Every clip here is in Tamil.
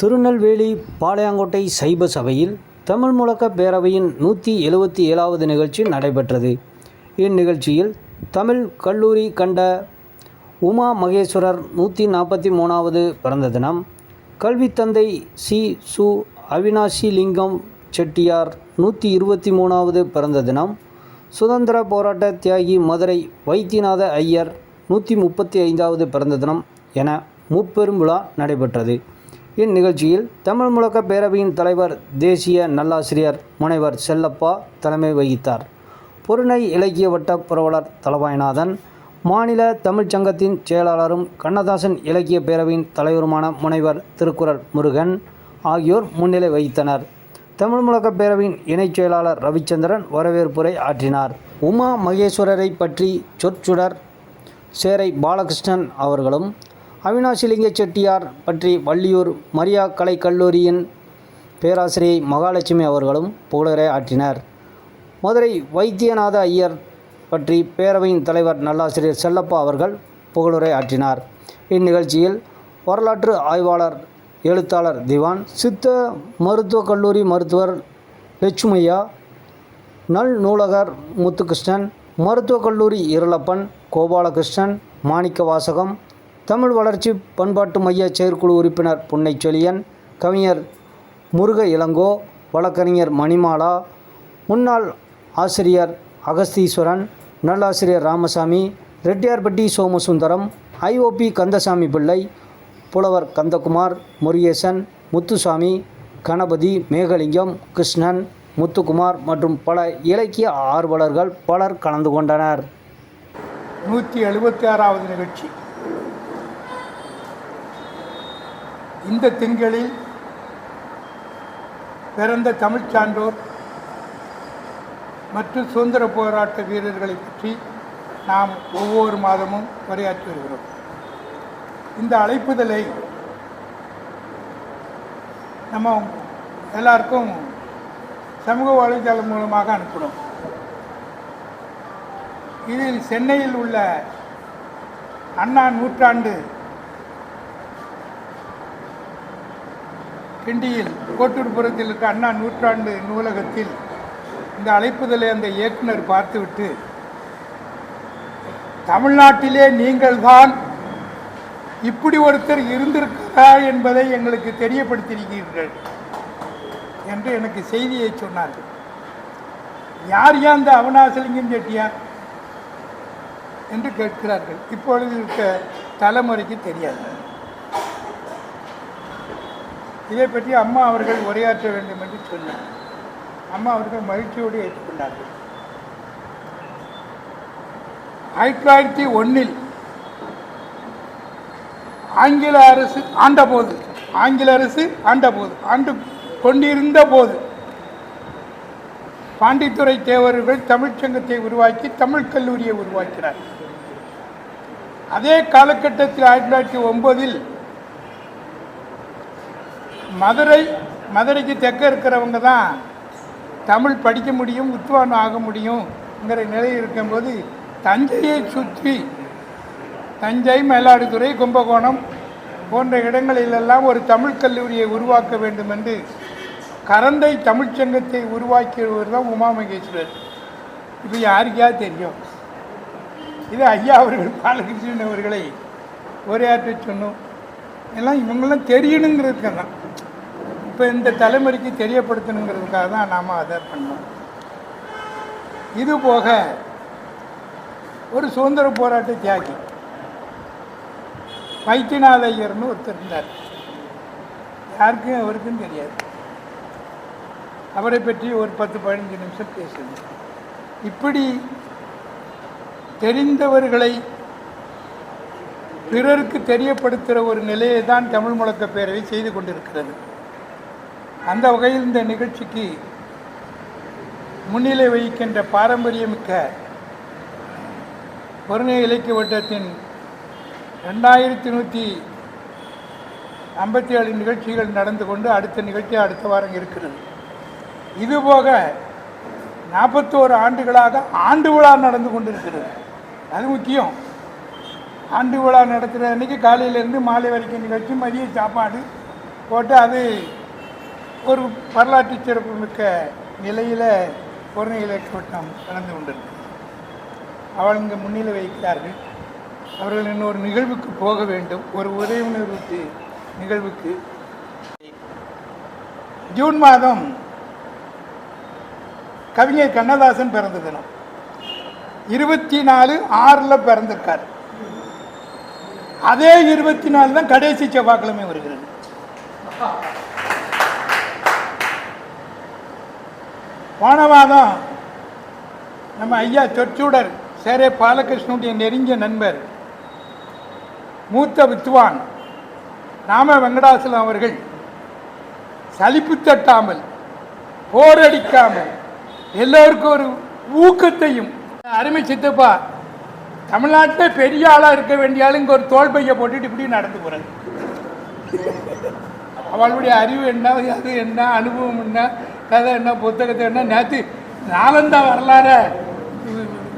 திருநெல்வேலி பாளையங்கோட்டை சைப சபையில் தமிழ் முழக்க பேரவையின் நூற்றி எழுபத்தி ஏழாவது நிகழ்ச்சி நடைபெற்றது. இந்நிகழ்ச்சியில் தமிழ் கல்லூரி கண்ட உமா மகேஸ்வரர் நூற்றி நாற்பத்தி மூணாவது பிறந்த தினம் கல்வித் தந்தை சி. சு. அவினாசி லிங்கம் செட்டியார் நூற்றி இருபத்தி மூணாவது பிறந்த தினம் சுதந்திர போராட்ட தியாகி மதுரை வைத்தியநாத ஐயர் நூற்றி முப்பத்தி ஐந்தாவது பிறந்த தினம் என முப்பெரும் விழா நடைபெற்றது. இந்நிகழ்ச்சியில் தமிழ் முழக்க பேரவையின் தலைவர் தேசிய நல்லாசிரியர் முனைவர் செல்லப்பா தலைமை வகித்தார். பொருணை இலக்கிய வட்ட புரவலர் தலவாய்நாதன் மாநில தமிழ்ச்சங்கத்தின் செயலாளரும் கண்ணதாசன் இலக்கிய பேரவையின் தலைவருமான முனைவர் திருக்குறள் முருகன் ஆகியோர் முன்னிலை வகித்தனர். தமிழ் முழக்க பேரவையின் இணைச் செயலாளர் ரவிச்சந்திரன் வரவேற்புரை ஆற்றினார். உமா மகேஸ்வரரை பற்றி சொற்சுடர் சேரை பாலகிருஷ்ணன் அவர்களும் அவினாசிலிங்க செட்டியார் பற்றி வள்ளியூர் மரியா கலை கல்லூரியின் பேராசிரியை மகாலட்சுமி அவர்களும் புகழரை ஆற்றினர். மதுரை வைத்தியநாத ஐயர் பற்றி பேரவையின் தலைவர் நல்லாசிரியர் செல்லப்பா அவர்கள் புகழுரை ஆற்றினார். இந்நிகழ்ச்சியில் வரலாற்று ஆய்வாளர் எழுத்தாளர் திவான் சித்த மருத்துவக் கல்லூரி மருத்துவர் லட்சுமையா நல் நூலகர் முத்துகிருஷ்ணன் மருத்துவக் கல்லூரி இருளப்பன் கோபாலகிருஷ்ணன் மாணிக்க வாசகம் தமிழ் வளர்ச்சி பண்பாட்டு மைய செயற்குழு உறுப்பினர் புன்னைச்செழியன் கவிஞர் முருக இளங்கோ வழக்கறிஞர் மணிமாலா முன்னாள் ஆசிரியர் அகஸ்தீஸ்வரன் நல்லாசிரியர் ராமசாமி ரெட்டியார்பட்டி சோமசுந்தரம் ஐஓபி கந்தசாமி பிள்ளை புலவர் கந்தகுமார் முருகேசன் முத்துசாமி கணபதி மேகலிங்கம் கிருஷ்ணன் முத்துக்குமார் மற்றும் பல இலக்கிய ஆர்வலர்கள் பலர் கலந்து கொண்டனர். நூற்றி எழுபத்தி ஆறாவது நிகழ்ச்சி. இந்த திங்களில் பிறந்த தமிழ்ச் சான்றோர் மற்றும் சுதந்திர போராட்ட வீரர்களை பற்றி நாம் ஒவ்வொரு மாதமும் உரையாற்றி வருகிறோம். இந்த அழைப்புதலை நம்ம எல்லாருக்கும் சமூக வலைதளம் மூலமாக அனுப்பினோம் இதில் சென்னையில் உள்ள அண்ணா நூற்றாண்டு கிண்டியில் கோட்டூர்புரத்தில் இருக்க அண்ணா நூற்றாண்டு நூலகத்தில் இந்த அழைப்புதலை அந்த இயக்குனர் பார்த்துவிட்டு தமிழ்நாட்டிலே நீங்கள்தான் இப்படி ஒருத்தர் இருந்திருக்கிறார் என்பதை எங்களுக்கு தெரியப்படுத்தியிருக்கிறீர்கள் என்று எனக்கு செய்தியை சொன்னார்கள். யார் யார் அந்த அவனாசலிங்கம் செட்டியார்? என்று கேட்கிறார்கள். இப்பொழுது இருக்க தலைமுறைக்கு தெரியாது. இதை பற்றி அம்மா அவர்கள் உரையாற்ற வேண்டும் என்று சொன்னார். அம்மா அவர்கள் மகிழ்ச்சியோடு ஏற்றுக்கொண்டார்கள். ஆயிரத்தி தொள்ளாயிரத்தி ஒன்றில் ஆங்கில அரசு ஆண்டபோது ஆங்கில அரசு ஆண்டபோது ஆண்டு கொண்டிருந்த போது பாண்டித்துறை தேவர்கள் தமிழ்ச்சங்கத்தை உருவாக்கி தமிழ் கல்லூரியை உருவாக்கினார். அதே காலகட்டத்தில் ஆயிரத்தி தொள்ளாயிரத்தி ஒன்பதில் மதுரை மதுரைக்கு தெற்க இருக்கிறவங்க தான் தமிழ் படிக்க முடியும் வித்வான் ஆக முடியுங்கிற நிலை இருக்கும்போது தஞ்சையை சுற்றி தஞ்சை மயிலாடுதுறை கும்பகோணம் போன்ற இடங்களிலெல்லாம் ஒரு தமிழ் கல்லூரியை உருவாக்க வேண்டும் என்று கரந்தை தமிழ்ச்சங்கத்தை உருவாக்கியவர் தான் உமா மகேஸ்வரர். இப்போ யாருக்கா தெரியும்? இது ஐயா அவர்கள் பாலகிருஷ்ணன் அவர்களை உரையாற்றி சொன்னோம். எல்லாம் இவங்களாம் தெரியணுங்கிறதுக்கெல்லாம் தான். இப்போ இந்த தலைமுறைக்கு தெரியப்படுத்தணுங்கிறதுக்காக தான் நாம் அதை பண்ணோம். இது போக ஒரு சுதந்திர போராட்ட தியாகி வைத்தியநாத ஐயர்னு ஒருத்தர் இருந்தார். யாருக்கும் அவருக்கும் தெரியாது. அவரை பற்றி ஒரு பத்து பதினஞ்சு நிமிஷம் பேசணும் இப்படி தெரிந்தவர்களை பிறருக்கு தெரியப்படுத்துகிற ஒரு நிலையை தான் தமிழ் முழக்க பேரவை செய்து கொண்டிருக்கிறது. அந்த வகையில் இந்த நிகழ்ச்சிக்கு முன்னிலை வகிக்கின்ற பாரம்பரியமிக்க பொருணை இலக்கிய வட்டத்தின் ரெண்டாயிரத்தி நூற்றி ஐம்பத்தி ஏழு நிகழ்ச்சிகள் நடந்து கொண்டு அடுத்த நிகழ்ச்சி அடுத்த வாரம் இருக்கிறது. இதுபோக நாற்பத்தோரு ஆண்டுகளாக ஆண்டு விழா நடந்து கொண்டிருக்கிறது. அது முக்கியம். ஆண்டு விழா நடத்துகிற அன்றைக்கி காலையிலேருந்து மாலை வரைக்கும் நிகழ்ச்சி மதிய சாப்பாடு போட்டு அது ஒரு வரலாற்று சிறப்புமிக்க நிலையில் பூர்ண இலக்கியம் நடந்து கொண்டிருக்கு அவள் இங்கே முன்னிலை வைக்கிறார்கள் அவர்கள் இன்னொரு நிகழ்வுக்கு போக வேண்டும். ஒரு உதவியுணர்வுக்கு நிகழ்வுக்கு. ஜூன் மாதம் கவிஞர் கண்ணதாசன் பிறந்த தினம். இருபத்தி நாலு ஆறில் பிறந்திருக்கார். அதே இருபத்தி நாலு தான் கடைசி செவ்வாய்க்கிழமை வருகிறது. போன மாதம் நம்ம ஐயா சொற்றூடர் சேரே பாலகிருஷ்ணனுடைய நெருங்கிய நண்பர் மூத்த வித்துவான் ராம வெங்கடாசலம் அவர்கள். சலிப்பு தட்டாமல் போரடிக்காமல் எல்லோருக்கும் ஒரு ஊக்கத்தையும். அருமை சித்தப்பா தமிழ்நாட்டில் பெரிய ஆளாக இருக்க வேண்டிய ஆளுங்க ஒரு தோல் பையை போட்டுட்டு இப்படி நடந்து போகிறது அவளுடைய அறிவு என்ன அது என்ன அனுபவம் என்ன கதை என்ன புத்தகத்தை என்ன? நேற்று நாலந்தா வரலாற.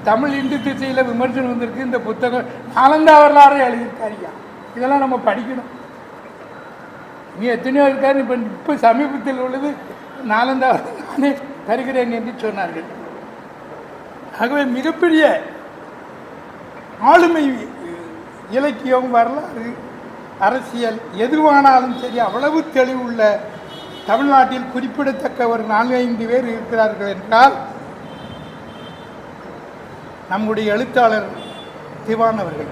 தமிழ் இந்து திசையில் விமர்சனம் வந்திருக்கு. இந்த புத்தகம் நாலந்தா வரலாறு எழுதியிருக்காருயா இதெல்லாம் நம்ம படிக்கணும். நீ எத்தனையோ இருக்காரு. இப்போ இப்போ சமீபத்தில் உள்ளது நாலந்தா நானே தருகிறேன் என்று சொன்னார்கள். ஆகவே மிகப்பெரிய ஆளுமை இலக்கியம் வரலாறு அரசியல் எதுவானாலும் சரி அவ்வளவு தெளிவுள்ள தமிழ்நாட்டில் குறிப்பிடத்தக்க ஒரு நான்கு ஐந்து பேர் இருக்கிறார்கள் என்றால் நம்முடைய எழுத்தாளர் திவான் அவர்கள்.